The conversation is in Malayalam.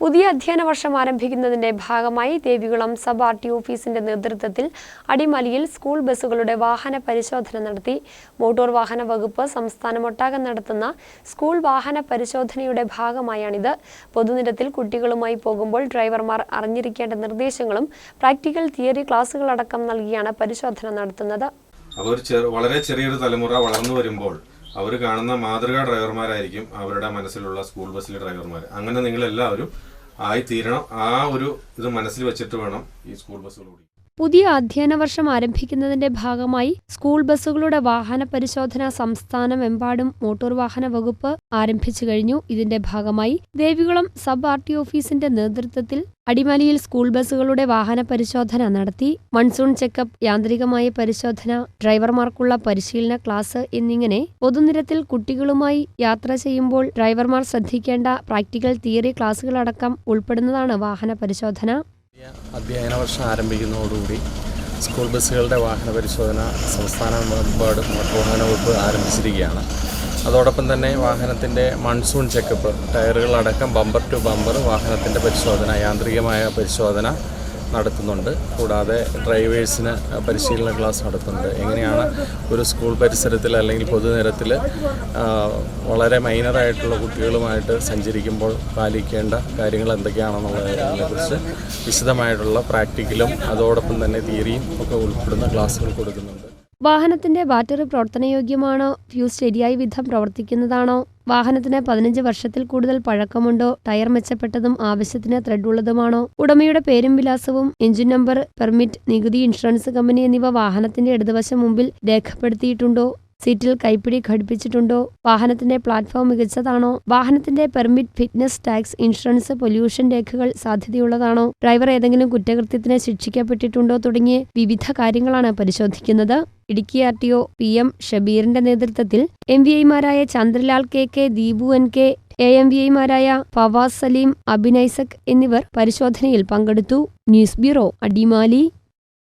പുതിയ അധ്യയന വർഷം ആരംഭിക്കുന്നതിന്റെ ഭാഗമായി ദേവികുളം സബ് ആർ ടി ഓഫീസിന്റെ നേതൃത്വത്തിൽ അടിമാലിയിൽ സ്കൂൾ ബസ്സുകളുടെ വാഹന പരിശോധന നടത്തി. മോട്ടോർ വാഹന വകുപ്പ് സംസ്ഥാനമൊട്ടാകെ നടത്തുന്ന സ്കൂൾ വാഹന പരിശോധനയുടെ ഭാഗമായാണിത്. പൊതുനിരത്തിൽ കുട്ടികളുമായി പോകുമ്പോൾ ഡ്രൈവർമാർ അറിഞ്ഞിരിക്കേണ്ട നിർദ്ദേശങ്ങളും പ്രാക്ടിക്കൽ തിയറി ക്ലാസുകളടക്കം നൽകിയാണ് പരിശോധന നടത്തുന്നത്. അപ്പോൾ ചെറു വളരെ ചെറിയൊരു തലമുറ വളർന്നു വരുമ്പോൾ അവർ കാണുന്ന മാതൃകാ ഡ്രൈവർമാരായിരിക്കും അവരുടെ മനസ്സിലുള്ള സ്കൂൾ ബസ്സിലെ ഡ്രൈവർമാർ അങ്ങനെ നിങ്ങളെല്ലാവരും ആയി ആയിത്തീരണം. ആ ഒരു ഇത് മനസ്സിൽ വെച്ചിട്ട് വേണം ഈ സ്കൂൾ ബസ്സുകൾ ഓടിക്കാൻ പുതിയ അധ്യയന വർഷം ആരംഭിക്കുന്നതിന്റെ ഭാഗമായി സ്കൂൾ ബസ്സുകളുടെ വാഹന പരിശോധന സംസ്ഥാനമെമ്പാടും മോട്ടോർ വാഹന വകുപ്പ് ആരംഭിച്ചു കഴിഞ്ഞു. ഇതിന്റെ ഭാഗമായി ദേവികുളം സബ് ആർ ടി ഓഫീസിന്റെ നേതൃത്വത്തിൽ അടിമാലിയിൽ സ്കൂൾ ബസ്സുകളുടെ വാഹന പരിശോധന നടത്തി. മൺസൂൺ ചെക്കപ്പ് യാന്ത്രികമായ പരിശോധന ഡ്രൈവർമാർക്കുള്ള പരിശീലന ക്ലാസ് എന്നിങ്ങനെ പൊതുനിരത്തിൽ കുട്ടികളുമായി യാത്ര ചെയ്യുമ്പോൾ ഡ്രൈവർമാർ ശ്രദ്ധിക്കേണ്ട പ്രാക്ടിക്കൽ തിയറി ക്ലാസുകളടക്കം ഉൾപ്പെടുന്നതാണ് വാഹന പരിശോധന. അധ്യയന വർഷം ആരംഭിക്കുന്നതോടുകൂടി സ്കൂൾ ബസ്സുകളുടെ വാഹന പരിശോധന സംസ്ഥാനമെമ്പാടും മോട്ടോർ വാഹന വകുപ്പ് ആരംഭിച്ചിരിക്കുകയാണ്. അതോടൊപ്പം തന്നെ വാഹനത്തിന്റെ മൺസൂൺ ചെക്കപ്പ് ടയറുകളടക്കം ബമ്പർ ടു ബമ്പർ വാഹനത്തിന്റെ പരിശോധന യാന്ത്രികമായ പരിശോധന നടത്തുന്നുണ്ട്. കൂടാതെ ഡ്രൈവേഴ്സിന് പരിശീലന ക്ലാസ് നടത്തുന്നുണ്ട്. എങ്ങനെയാണ് ഒരു സ്കൂൾ പരിസരത്തിൽ അല്ലെങ്കിൽ പൊതുനിരത്തിൽ വളരെ മൈനറായിട്ടുള്ള കുട്ടികളുമായിട്ട് സഞ്ചരിക്കുമ്പോൾ പാലിക്കേണ്ട കാര്യങ്ങൾ എന്തൊക്കെയാണെന്നുള്ളതിനെക്കുറിച്ച് വിശദമായിട്ടുള്ള പ്രാക്ടിക്കലും അതോടൊപ്പം തന്നെ തിയറിയും ഒക്കെ ഉൾപ്പെടുന്ന ക്ലാസ്സുകൾ കൊടുക്കുന്നുണ്ട്. വാഹനത്തിന്റെ ബാറ്ററി പ്രവർത്തനയോഗ്യമാണോ? ഫ്യൂസ് ശരിയായ വിധം പ്രവർത്തിക്കുന്നതാണോ? വാഹനത്തിന് പതിനഞ്ച് വർഷത്തിൽ കൂടുതൽ പഴക്കമുണ്ടോ? ടയർ മെച്ചപ്പെട്ടതും ആവശ്യത്തിന് ത്രെഡ് ഉള്ളതുമാണോ ഉടമയുടെ പേരും വിലാസവും എഞ്ചിൻ നമ്പർ പെർമിറ്റ് നികുതി ഇൻഷുറൻസ് കമ്പനി എന്നിവ വാഹനത്തിന്റെ ഇടതുവശം മുമ്പിൽ രേഖപ്പെടുത്തിയിട്ടുണ്ടോ? സീറ്റിൽ കൈപ്പിടി ഘടിപ്പിച്ചിട്ടുണ്ടോ? വാഹനത്തിന്റെ പ്ലാറ്റ്ഫോം മികച്ചതാണോ? വാഹനത്തിന്റെ permit fitness tax insurance pollution രേഖകൾ സാധ്യതയുള്ളതാണോ? ഡ്രൈവർ ഏതെങ്കിലും കുറ്റകൃത്യത്തിന് ശിക്ഷിക്കപ്പെട്ടിട്ടുണ്ടോ തുടങ്ങിയ വിവിധ കാര്യങ്ങളാണ് പരിശോധിക്കുന്നത്. Idukki R T O P M ഷബീറിന്റെ നേതൃത്വത്തിൽ എം വി ഐമാരായ Chandralal K K Deepu N K A M V ഐമാരായ ഫവാസ് സലീം അബിനൈസക് എന്നിവർ പരിശോധനയിൽ പങ്കെടുത്തു. News bureau Adimali.